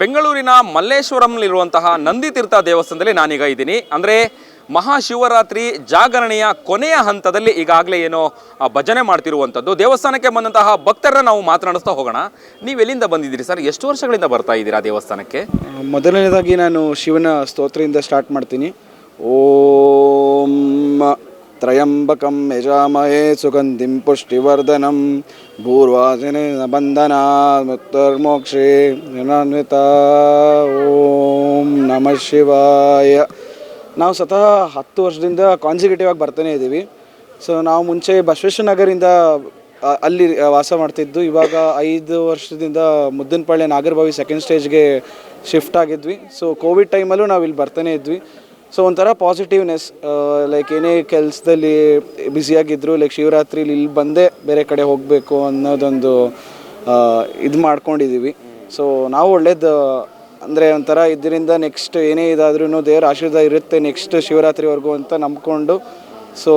ಬೆಂಗಳೂರಿನ ಮಲ್ಲೇಶ್ವರಂನಲ್ಲಿರುವಂತಹ ನಂದಿತೀರ್ಥ ದೇವಸ್ಥಾನದಲ್ಲಿ ನಾನೀಗ ಇದ್ದೀನಿ. ಅಂದರೆ ಮಹಾಶಿವರಾತ್ರಿ ಜಾಗರಣೆಯ ಕೊನೆಯ ಹಂತದಲ್ಲಿ ಈಗಾಗಲೇ ಏನೋ ಭಜನೆ ಮಾಡ್ತಿರುವಂಥದ್ದು ದೇವಸ್ಥಾನಕ್ಕೆ ಬಂದಂತಹ ಭಕ್ತರನ್ನ ನಾವು ಮಾತನಾಡಿಸ್ತಾ ಹೋಗೋಣ. ನೀವು ಎಲ್ಲಿಂದ ಬಂದಿದ್ದೀರಿ ಸರ್? ಎಷ್ಟು ವರ್ಷಗಳಿಂದ ಬರ್ತಾ ಇದ್ದೀರಾ ದೇವಸ್ಥಾನಕ್ಕೆ? ಮೊದಲನೇದಾಗಿ ನಾನು ಶಿವನ ಸ್ತೋತ್ರದಿಂದ ಸ್ಟಾರ್ಟ್ ಮಾಡ್ತೀನಿ. ಓಂ ತ್ರಯಂಬಕಂ ಯಜಾಮಹೇ ಸುಗಂಧಿಂ ಪುಷ್ಟಿವರ್ಧನಂ ಭೂರ್ವಾಸನೆ ಬಂಧನ ಮೃತ್ಯುರ್ಮೋಕ್ಷೇ ಜನಾನ್ವಿತ ಓಂ ನಮಃ ಶಿವಾಯ ನಾವು ಸ್ವತಃ ಹತ್ತು ವರ್ಷದಿಂದ ಕಾನ್ಸಿಕ್ಯೂಟಿವ್ ಆಗಿ ಬರ್ತಾನೆ ಇದ್ದೀವಿ. ಸೊ ನಾವು ಮುಂಚೆ ಬಸವೇಶ್ವರ ನಗರಿಂದ ಅಲ್ಲಿ ವಾಸ ಮಾಡ್ತಿದ್ದು. ಇವಾಗ ಐದು ವರ್ಷದಿಂದ ಮುದ್ದನಪಾಳ್ಯ ನಾಗರಭಾವಿ ಸೆಕೆಂಡ್ ಸ್ಟೇಜ್ಗೆ ಶಿಫ್ಟ್ ಆಗಿದ್ವಿ. ಸೊ ಕೋವಿಡ್ ಟೈಮಲ್ಲೂ ನಾವು ಇಲ್ಲಿ ಬರ್ತಾನೆ ಇದ್ವಿ. ಸೊ ಒಂಥರ ಪಾಸಿಟಿವ್ನೆಸ್ ಲೈಕ್ ಏನೇ ಕೆಲಸದಲ್ಲಿ ಬ್ಯುಸಿಯಾಗಿದ್ದರು ಲೈಕ್ ಶಿವರಾತ್ರಿಲಿ ಇಲ್ಲಿ ಬಂದೇ ಬೇರೆ ಕಡೆ ಹೋಗಬೇಕು ಅನ್ನೋದೊಂದು ಇದು ಮಾಡ್ಕೊಂಡಿದ್ದೀವಿ ಸೊ ನಾವು ಒಳ್ಳೇದು, ಅಂದರೆ ಒಂಥರ ಇದರಿಂದ ನೆಕ್ಸ್ಟ್ ಏನೇ ಇದಾದ್ರೂ ದೇವ್ರ ಆಶೀರ್ವಾದ ಇರುತ್ತೆ ನೆಕ್ಸ್ಟ್ ಶಿವರಾತ್ರಿವರೆಗೂ ಅಂತ ನಂಬ್ಕೊಂಡು ಸೊ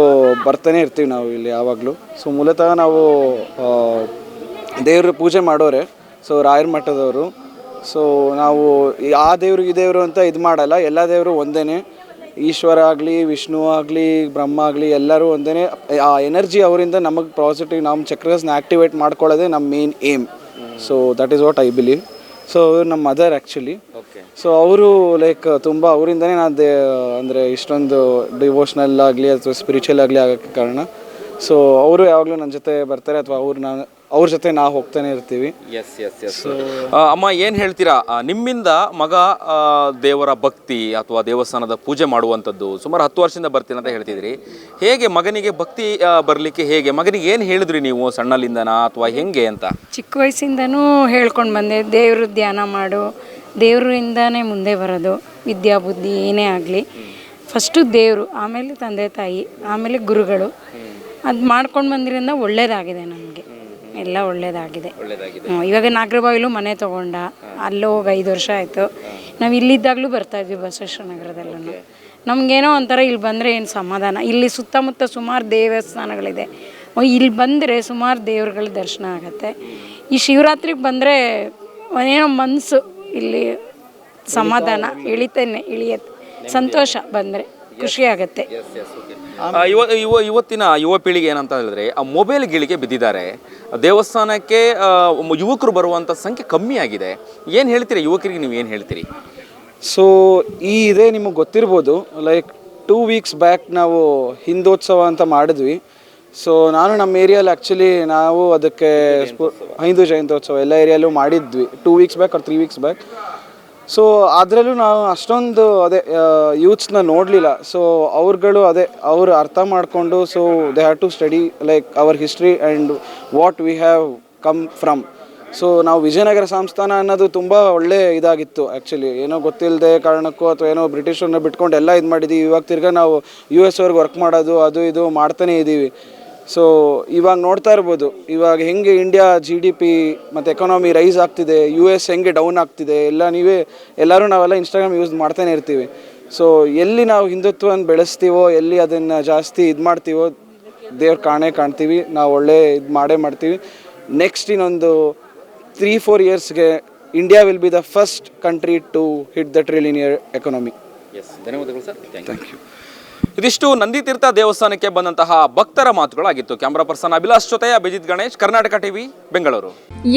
ಬರ್ತಾನೆ ಇರ್ತೀವಿ ನಾವು ಇಲ್ಲಿ ಯಾವಾಗಲೂ. ಸೊ ಮೂಲತಃ ನಾವು ದೇವ್ರ ಪೂಜೆ ಮಾಡೋರೆ ಸೊ ರಾಯರ ಮಠದವರು. ಸೊ ನಾವು ಆ ದೇವರು ಈ ದೇವರು ಅಂತ ಇದು ಮಾಡಲ್ಲ, ಎಲ್ಲ ದೇವರು ಒಂದೇ ಈಶ್ವರ ಆಗಲಿ ವಿಷ್ಣು ಆಗಲಿ ಬ್ರಹ್ಮ ಆಗಲಿ ಎಲ್ಲರೂ ಒಂದೇ ಆ ಎನರ್ಜಿ ಅವರಿಂದ ನಮಗೆ ಪಾಸಿಟಿವ್ ನಮ್ಮ ಚಕ್ರಸ್ನ ಆ್ಯಕ್ಟಿವೇಟ್ ಮಾಡ್ಕೊಳ್ಳೋದೇ ನಮ್ಮ main aim so that is what I believe so ನಮ್ಮ ಮದರ್ ಆ್ಯಕ್ಚುಲಿ ಓಕೆ ಸೊ ಅವರು ಲೈಕ್ ತುಂಬ ಅವರಿಂದನೇ ನಾನು ದೇ ಅಂದರೆ ಇಷ್ಟೊಂದು ಡಿವೋಷ್ನಲ್ ಆಗಲಿ ಅಥವಾ ಸ್ಪಿರಿಚುವಲ್ ಆಗಲಿ ಆಗೋಕ್ಕೆ ಕಾರಣ. ಸೊ ಅವರು ಯಾವಾಗಲೂ ನನ್ನ ಜೊತೆ ಬರ್ತಾರೆ ಅಥವಾ ಅವ್ರು ನಾನು ಅವ್ರ ಜೊತೆ ನಾವು ಹೋಗ್ತಾನೆ ಇರ್ತೀವಿ. ಎಸ್ ಎಸ್ ಎಸ್ ಅಮ್ಮ ಏನು ಹೇಳ್ತೀರಾ? ಆ, ನಿಮ್ಮಿಂದ ಮಗ ಆ, ದೇವರ ಭಕ್ತಿ ಅಥವಾ ದೇವಸ್ಥಾನದ ಪೂಜೆ ಮಾಡುವಂಥದ್ದು ಸುಮಾರು ಹತ್ತು ವರ್ಷದಿಂದ ಬರ್ತೀನಿ ಅಂತ ಹೇಳ್ತಿದ್ರಿ. ಹೇಗೆ ಮಗನಿಗೆ ಭಕ್ತಿ ಬರಲಿಕ್ಕೆ ಬರ್ಲಿಕ್ಕೆ ಹೇಗೆ? ಮಗನಿಗೆ ಏನು ಹೇಳಿದ್ರಿ ನೀವು ಸಣ್ಣಲಿಂದನಾ ಅಥವಾ ಹೆಂಗೆ ಅಂತ? ಚಿಕ್ಕ ವಯಸ್ಸಿಂದನೂ ಹೇಳ್ಕೊಂಡು ಬಂದೆ ದೇವರು ಧ್ಯಾನ ಮಾಡು ದೇವರಿಂದನೇ ಮುಂದೆ ಬರೋದು ವಿದ್ಯಾ ಬುದ್ಧಿ ಏನೇ ಆಗಲಿ. ಫಸ್ಟು ದೇವರು ಆಮೇಲೆ ತಂದೆ ತಾಯಿ ಆಮೇಲೆ ಗುರುಗಳು. ಅದು ಮಾಡ್ಕೊಂಡು ಬಂದಿರಿಂದ ಒಳ್ಳೇದಾಗಿದೆ ನಮಗೆ. ಎಲ್ಲ ಒಳ್ಳೇದಾಗಿದೆ. ಹ್ಮ್, ಇವಾಗ ನಾಗರಬಾವಿಲು ಮನೆ ತೊಗೊಂಡ. ಅಲ್ಲೂ ಹೋಗಿ ಐದು ವರ್ಷ ಆಯಿತು. ನಾವು ಇಲ್ಲಿದ್ದಾಗಲೂ ಬರ್ತಾ ಇದ್ವಿ ಬಸವೇಶ್ವರ ನಗರದಲ್ಲೂ ನಮಗೇನೋ ಒಂಥರ ಇಲ್ಲಿ ಬಂದರೆ ಏನು ಸಮಾಧಾನ. ಇಲ್ಲಿ ಸುತ್ತಮುತ್ತ ಸುಮಾರು ದೇವಸ್ಥಾನಗಳಿದೆ. ಓ, ಇಲ್ಲಿ ಬಂದರೆ ಸುಮಾರು ದೇವ್ರಗಳ ದರ್ಶನ ಆಗುತ್ತೆ. ಈ ಶಿವರಾತ್ರಿಗೆ ಬಂದರೆ ಏನೋ ಮನಸ್ಸು ಇಲ್ಲಿ ಸಮಾಧಾನ ಇಳಿತೇನೆ ಇಳಿಯತ್ತೆ ಸಂತೋಷ ಬಂದರೆ ಖುಷಿ ಆಗುತ್ತೆ. ಇವ ಇವ ಇವತ್ತಿನ ಯುವ ಪೀಳಿಗೆ ಏನಂತ ಹೇಳಿದ್ರೆ ಆ ಮೊಬೈಲ್ ಗಿಳಿಗೆ ಬಿದ್ದಿದ್ದಾರೆ. ದೇವಸ್ಥಾನಕ್ಕೆ ಯುವಕರು ಬರುವಂಥ ಸಂಖ್ಯೆ ಕಮ್ಮಿ ಆಗಿದೆ. ಏನು ಹೇಳ್ತೀರಿ? ಯುವಕರಿಗೆ ನೀವು ಏನು ಹೇಳ್ತೀರಿ? ಸೊ ಈ ಇದೇ ನಿಮಗೆ ಗೊತ್ತಿರ್ಬೋದು. ಲೈಕ್ ಟೂ ವೀಕ್ಸ್ ಬ್ಯಾಕ್ ನಾವು ಹಿಂದೋತ್ಸವ ಅಂತ ಮಾಡಿದ್ವಿ. ಸೊ ನಾನು ನಮ್ಮ ಏರಿಯಲ್ಲಿ ಆ್ಯಕ್ಚುಲಿ ನಾವು ಅದಕ್ಕೆ ಸ್ಪೂ ಹಿಂದೂ ಜಯಂತ್ಯೋತ್ಸವ ಎಲ್ಲ ಏರಿಯಲ್ಲೂ ಮಾಡಿದ್ವಿ. Two weeks back or three weeks back so ಅದರಲ್ಲೂ ನಾವು ಅಷ್ಟೊಂದು ಅದೇ ಯೂತ್ಸ್ನ ನೋಡಲಿಲ್ಲ. ಸೊ ಅವ್ರುಗಳು ಅದೇ, ಅವರು ಅರ್ಥ ಮಾಡಿಕೊಂಡು so they have to study like our history and what we have come from so ನಾವು ವಿಜಯನಗರ ಸಂಸ್ಥಾನ ಅನ್ನೋದು ತುಂಬ ಒಳ್ಳೆ ಇದಾಗಿತ್ತು ಆ್ಯಕ್ಚುಲಿ ಏನೋ ಗೊತ್ತಿಲ್ಲದೆ ಕಾರಣಕ್ಕೂ ಅಥವಾ ಏನೋ ಬ್ರಿಟಿಷರನ್ನ ಬಿಟ್ಕೊಂಡು ಎಲ್ಲ ಇದು ಮಾಡಿದ್ದೀವಿ ಇವಾಗ ತಿರ್ಗಾ ನಾವು ಯು ಎಸ್ ಅವ್ರಿಗೆ ವರ್ಕ್ ಮಾಡೋದು, ಅದು ಇದು ಮಾಡ್ತಾನೇ ಇದ್ದೀವಿ ಸೊ ಇವಾಗ ನೋಡ್ತಾ ಇರ್ಬೋದು. ಇವಾಗ ಹೆಂಗೆ ಇಂಡಿಯಾ ಜಿ ಡಿ ಪಿ ಮತ್ತು ಎಕಾನಮಿ ರೈಸ್ ಆಗ್ತಿದೆ ಯು ಎಸ್ ಹೆಂಗೆ ಡೌನ್ ಆಗ್ತಿದೆ ಎಲ್ಲ ನೀವೇ ಎಲ್ಲರೂ ನಾವೆಲ್ಲ ಇನ್ಸ್ಟಾಗ್ರಾಮ್ ಯೂಸ್ ಮಾಡ್ತಾನೆ ಇರ್ತೀವಿ. ಸೊ ಎಲ್ಲಿ ನಾವು ಹಿಂದುತ್ವವನ್ನು ಬೆಳೆಸ್ತೀವೋ ಎಲ್ಲಿ ಅದನ್ನು ಜಾಸ್ತಿ ಇದು ಮಾಡ್ತೀವೋ ದೇವ್ರ ಕಾಣೇ ಕಾಣ್ತೀವಿ. ನಾವು ಒಳ್ಳೆ ಇದು ಮಾಡೇ ಮಾಡ್ತೀವಿ. ನೆಕ್ಸ್ಟ್ ಇನ್ನೊಂದು three four ಇಯರ್ಸ್ಗೆ India will be the first country to hit the trillionaire economy economy yes ಧನ್ಯವಾದಗಳು ಸರ್ ಥ್ಯಾಂಕ್ ಯು ಇದಿಷ್ಟು ನಂದಿತೀರ್ಥ ದೇವಸ್ಥಾನಕ್ಕೆ ಬಂದಂತಹ ಭಕ್ತರ ಮಾತುಗಳಾಗಿತ್ತು. ಕ್ಯಾಮರಾ ಪರ್ಸನ್ ಅಭಿಲಾಷ್ ಜೊತೆ ಅಭಿಜಿತ್ ಗಣೇಶ್, ಕರ್ನಾಟಕ ಟಿವಿ, ಬೆಂಗಳೂರು.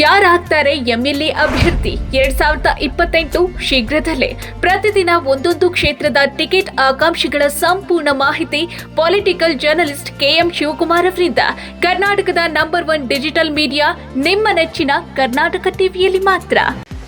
ಯಾರಾಗ್ತಾರೆ ಎಂಎಲ್ಎ ಅಭ್ಯರ್ಥಿ? ಎರಡ್ ಸಾವಿರದ ಇಪ್ಪತ್ತೆಂಟು ಶೀಘ್ರದಲ್ಲೇ ಪ್ರತಿದಿನ ಒಂದೊಂದು ಕ್ಷೇತ್ರದ ಟಿಕೆಟ್ ಆಕಾಂಕ್ಷಿಗಳ ಸಂಪೂರ್ಣ ಮಾಹಿತಿ ಪೊಲಿಟಿಕಲ್ ಜರ್ನಲಿಸ್ಟ್ ಕೆಎಂ ಶಿವಕುಮಾರ್ ಅವರಿಂದ. ಕರ್ನಾಟಕದ ನಂಬರ್ ಒನ್ ಡಿಜಿಟಲ್ ಮೀಡಿಯಾ, ನಿಮ್ಮ ನೆಚ್ಚಿನ ಕರ್ನಾಟಕ ಟಿವಿಯಲ್ಲಿ ಮಾತ್ರ.